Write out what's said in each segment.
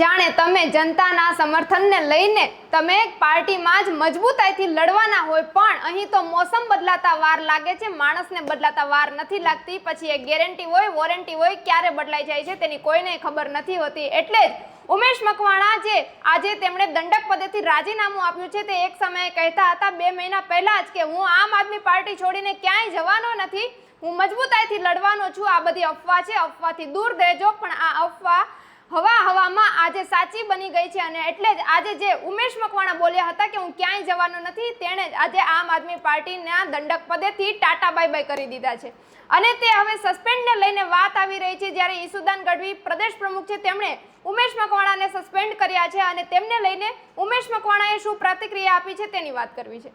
જાણે તમે જનતાના સમર્થનને લઈને તમે પાર્ટીમાં જ મજબૂતાઈથી લડવાના હોય, પણ અહીં તો મોસમ બદલાતા વાર લાગે છે, માણસને બદલાતા વાર નથી લાગતી. પછી એ ગેરંટી હોય, વોરંટી હોય, ક્યારે બદલાઈ જાય છે તેની કોઈને ખબર નથી હોતી. એટલે જ ઉમેશ મકવાણા જે આજે તેમણે દંડક પદેથી રાજીનામું આપ્યું છે તે એક સમયે કહેતા હતા, બે મહિના પહેલા જ કે હું આમ આદમી પાર્ટી છોડીને ક્યાંય જવાનો નથી, હું મજબૂતાઈથી લડવાનો છું. આ બધી અફવા છે, અફવાથી દૂર રહેજો, પણ આ અફવા હવા હવામાં આજે સાચી બની ગઈ છે અને એટલે જ આજે જે ઉમેશ મકવાણા બોલ્યા હતા કે હું ક્યાંય જવાનો નથી, તેણે જ આજે આમ આદમી પાર્ટીના દંડક પદેથી ટાટા બાય બાય કરી દીધા છે. અને તે હવે સસ્પેન્ડને લઈને વાત આવી રહી છે જ્યારે ઈસુદાન ગઢવી પ્રદેશ પ્રમુખ છે, તેમણે ઉમેશ મકવાણાને સસ્પેન્ડ કર્યા છે અને તેમને લઈને ઉમેશ મકવાણાએ શું પ્રતિક્રિયા આપી છે તેની વાત કરવી છે.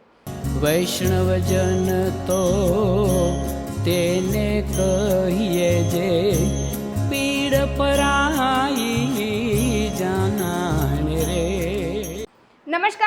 વૈષ્ણવજન તો તેને કહીએ જે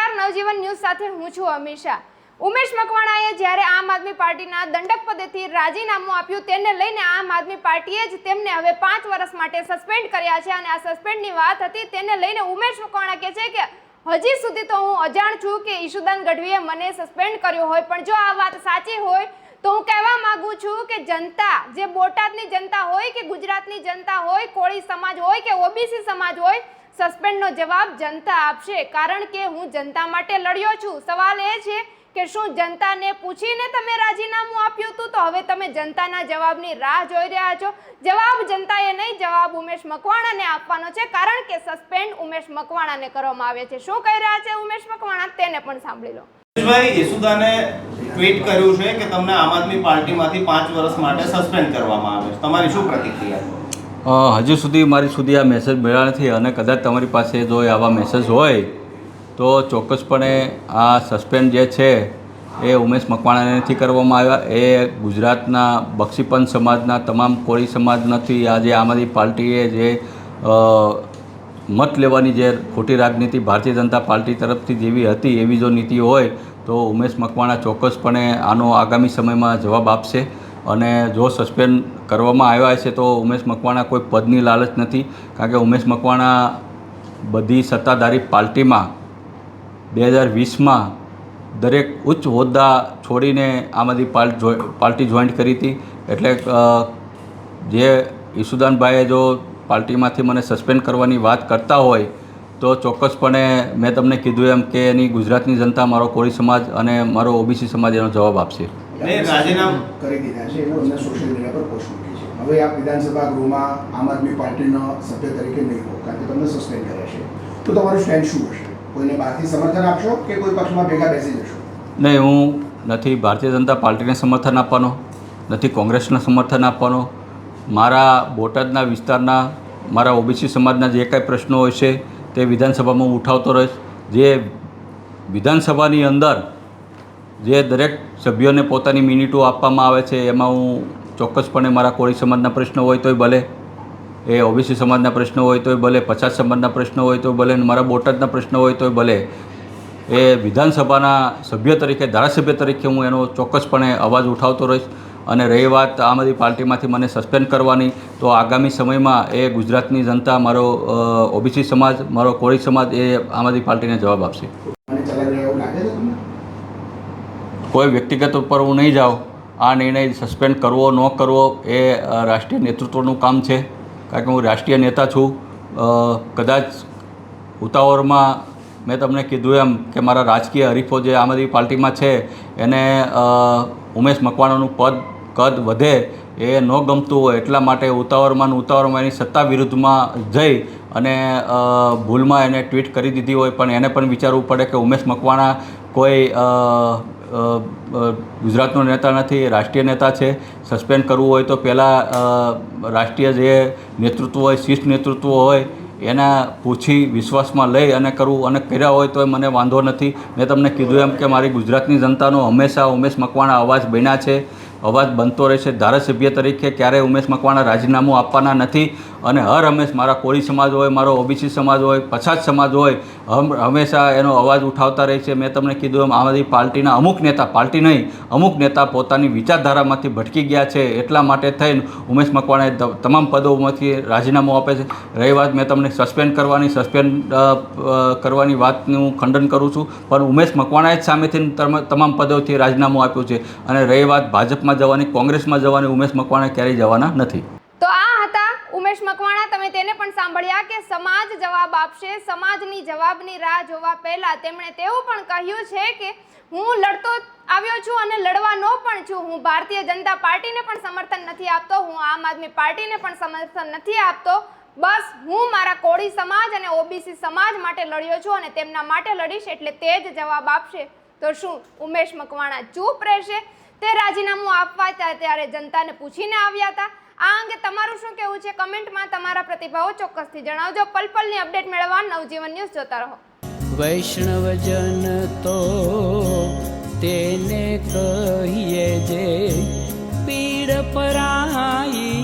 નમસ્કાર, નવજીવન ન્યૂઝ સાથે હું છું અમીષા. ઉમેશ મકવાણાએ જ્યારે આમ આદમી પાર્ટીના દંડક પદેથી રાજીનામું આપ્યું, તેને લઈને આમ આદમી પાર્ટીએ જ તેમને હવે પાંચ વર્ષ માટે સસ્પેન્ડ કર્યા છે અને આ સસ્પેન્ડની વાત હતી, તેને લઈને ઉમેશ મકવાણા કહે છે કે, હજી સુધી તો હું અજાણ છું કે ઈશુદાન ગઢવીએ મને સસ્પેન્ડ કર્યો હોય, પણ જો આ વાત સાચી હોય, તો હું કહેવા માંગુ છું કે જનતા, જે બોટાદની જનતા હોય કે ગુજરાતની જનતા હોય, કોળી સમાજ હોય કે ઓબીસી સમાજ હોય સસ્પેન્ડનો જવાબ જનતા આપશે. કારણ કે હું જનતા માટે લડ્યો છું. સવાલ એ છે કે શું જનતાને પૂછીને તમે રાજીનામું આપ્યું હતું? તો હવે તમે જનતાના જવાબની રાહ જોઈ રહ્યા છો. જવાબ જનતાએ નહીં, જવાબ ઉમેશ મકવાણાને આપવાનો છે. કારણ કે સસ્પેન્ડ ઉમેશ મકવાણાને કરવામાં આવે છે. શું કહી રહ્યા છે ઉમેશ મકવાણા? તેને પણ સાંભળી લો. ભાઈ યશુદાને ટ્વીટ કર્યું છે કે તમને આમ આદમી પાર્ટીમાંથી પાંચ વર્ષ માટે સસ્પેન્ડ કરવામાં આવે છે. તમારી શું પ્રતિક્રિયા? હજુ સુધી મારી સુધી આ મેસેજ મળ્યા નથી અને કદાચ તમારી પાસે જો આવા મેસેજ હોય તો ચોક્કસપણે આ સસ્પેન્ડ જે છે એ ઉમેશ મકવાણાને નથી કરવામાં આવ્યા. એ ગુજરાતના બક્ષીપંથ સમાજના, તમામ કોળી સમાજમાંથી આજે આમ આદમી પાર્ટીએ જે મત લેવાની જે ખોટી રાજનીતિ ભારતીય જનતા પાર્ટી તરફથી જેવી હતી એવી જો નીતિ હોય તો ઉમેશ મકવાણા ચોક્કસપણે આનો આગામી સમયમાં જવાબ આપશે અને જો સસ્પેન્ડ કરવામાં આવ્યા છે તો ઉમેશ મકવાણા કોઈ પદની લાલચ નથી. કારણ કે ઉમેશ મકવાણા બધી સત્તાધારી પાર્ટીમાં બે હજાર વીસમાં દરેક ઉચ્ચ હોદ્દા છોડીને આમ આદમી પાર્ટી જોઈન્ટ કરી હતી. એટલે જે ઈસુદાનભાઈએ જો પાર્ટીમાંથી મને સસ્પેન્ડ કરવાની વાત કરતા હોય તો ચોક્કસપણે મેં તમને કીધું એમ કે એની ગુજરાતની જનતા મારો કોળી સમાજ અને મારો ઓબીસી સમાજ એનો જવાબ આપશે. રાજીનામું- કરી દીધા છે એવું અમને સોશિયલ મીડિયા પર પોસ્ટ મૂકી છે. હવે આપ વિધાનસભા ગૃહમાં આમ આદમી પાર્ટીનો સભ્ય તરીકે નહીં હો કારણ કે તમને સસ્પેન્ડ કર્યા છે. તો તમારું સ્ટેન્ડ શું હશે? કોઈને બહારથી સમર્થન આપશો કે કોઈ પક્ષમાં ભેગા બેસી જશો? નહીં, હું નથી ભારતીય જનતા પાર્ટીને સમર્થન આપવાનો, નથી કોંગ્રેસને સમર્થન આપવાનો. મારા બોટાદના વિસ્તારના, મારા ઓબીસી સમાજના જે કાંઈ પ્રશ્નો હોય છે, તે વિધાનસભામાં હું ઉઠાવતો રહીશ. જે વિધાનસભાની અંદર જે દરેક સભ્યોને પોતાની મિનિટો આપવામાં આવે છે, એમાં હું ચોક્કસપણે મારા કોળી સમાજના પ્રશ્નો હોય તોય ભલે એ ઓબીસી સમાજના પ્રશ્નો હોય તોય ભલે પછાત સમાજના પ્રશ્નો હોય તોય ભલે અને મારા બોટાદના પ્રશ્નો હોય તોય ભલે એ વિધાનસભાના સભ્ય તરીકે ધારાસભ્ય તરીકે હું એનો ચોક્કસપણે અવાજ ઉઠાવતો રહીશ. અને રહી વાત આમ આદમી પાર્ટીમાંથી મને સસ્પેન્ડ કરવાની તો આગામી સમયમાં એ ગુજરાતની જનતા મારો ઓબીસી સમાજ મારો કોળી સમાજ એ આમ આદમી પાર્ટીને જવાબ આપશે. કોઈ વ્યક્તિગત ઉપર હું નહીં જાઉં. આ નિર્ણય સસ્પેન્ડ કરવો, ન કરવો એ રાષ્ટ્રીય નેતૃત્વનું કામ છે. કારણ કે હું રાષ્ટ્રીય નેતા છું. કદાચ ઉતાવળમાં મેં તમને કીધું એમ કે મારા રાજકીય હરીફો જે આમ આદમી પાર્ટીમાં છે, એને ઉમેશ મકવાણાનું પદ, કદ વધે એ ન ગમતું હોય એટલા માટે ઉતાવળમાં ઉતાવળમાં એની સત્તા વિરુદ્ધમાં જઈ અને ભૂલમાં એને ટ્વીટ કરી દીધી હોય. પણ એને પણ વિચારવું પડે કે ઉમેશ મકવાણા કોઈ ગુજરાતનો નેતા નથી રાષ્ટ્રીય નેતા છે. સસ્પેન્ડ કરવું હોય તો પહેલાં રાષ્ટ્રીય જે નેતૃત્વ હોય શિષ્ટ નેતૃત્વ હોય, એના પૂછી વિશ્વાસમાં લઈ અને કરવું અને કર્યા હોય તો મને વાંધો નથી. મેં તમને કીધું એમ કે મારી ગુજરાતની જનતાનો હંમેશા ઉમેશ મકવાણા અવાજ બન્યા છે. અવાજ બનતો રહેશે. ધારાસભ્ય તરીકે ક્યારેય ઉમેશ મકવાણા રાજીનામું આપવાના નથી. અને હર હંમેશ મારા કોળી સમાજ હોય, મારો ઓબીસી સમાજ હોય, પછાત સમાજ હોય હંમેશા એનો અવાજ ઉઠાવતા રહે છે. મેં તમને કીધું એમ, આમ આદમી પાર્ટીના અમુક નેતા, પાર્ટી નહીં, અમુક નેતા પોતાની વિચારધારામાંથી ભટકી ગયા છે. એટલા માટે થઈને ઉમેશ મકવાણાએ તમામ પદોમાંથી રાજીનામું આપે છે. રહી વાત મેં તમને સસ્પેન્ડ કરવાની સસ્પેન્ડ કરવાની વાતનું ખંડન કરું છું. પણ ઉમેશ મકવાણાએ જ સામેથી તમ- તમામ પદોથી રાજીનામું આપ્યું છે. અને રહી વાત ભાજપમાં જવાની, કોંગ્રેસમાં જવાની ઉમેશ મકવાણા ક્યારેય જવાના નથી. આ ઉમેશ મકવાણા, તમે તેને પણ સાંભળ્યા કે સમાજ જવાબ આપશે, સમાજની જવાબની રાહ જોવા પહેલા તેમણે તેવું પણ કહ્યું છે કે હું લડતો આવ્યો છું અને લડવાનો પણ છું. હું ભારતીય જનતા પાર્ટીને પણ સમર્થન નથી આપતો, હું આમ આદમી પાર્ટીને પણ સમર્થન નથી આપતો. બસ હું મારા કોળી સમાજ અને ઓબીસી સમાજ માટે લડ્યો છું અને તેમના માટે લડીશ એટલે તે જ જવાબ આપશે. તો શું, ઉમેશ મકવાણા ચૂપ રહેશે? તે રાજીનામું આપવા ત્યાં ત્યારે જનતાને પૂછીને આવ્યા હતા. આ અંગે તમારું શું કહેવું છે? કમેન્ટમાં તમારા પ્રતિભાવો ચોક્કસથી જણાવજો. પલપલની અપડેટ મેળવવા નવજીવન ન્યૂઝ જોતા રહો. વૈષ્ણવજન તો તેને કહીએ જે પીડ પરાઈ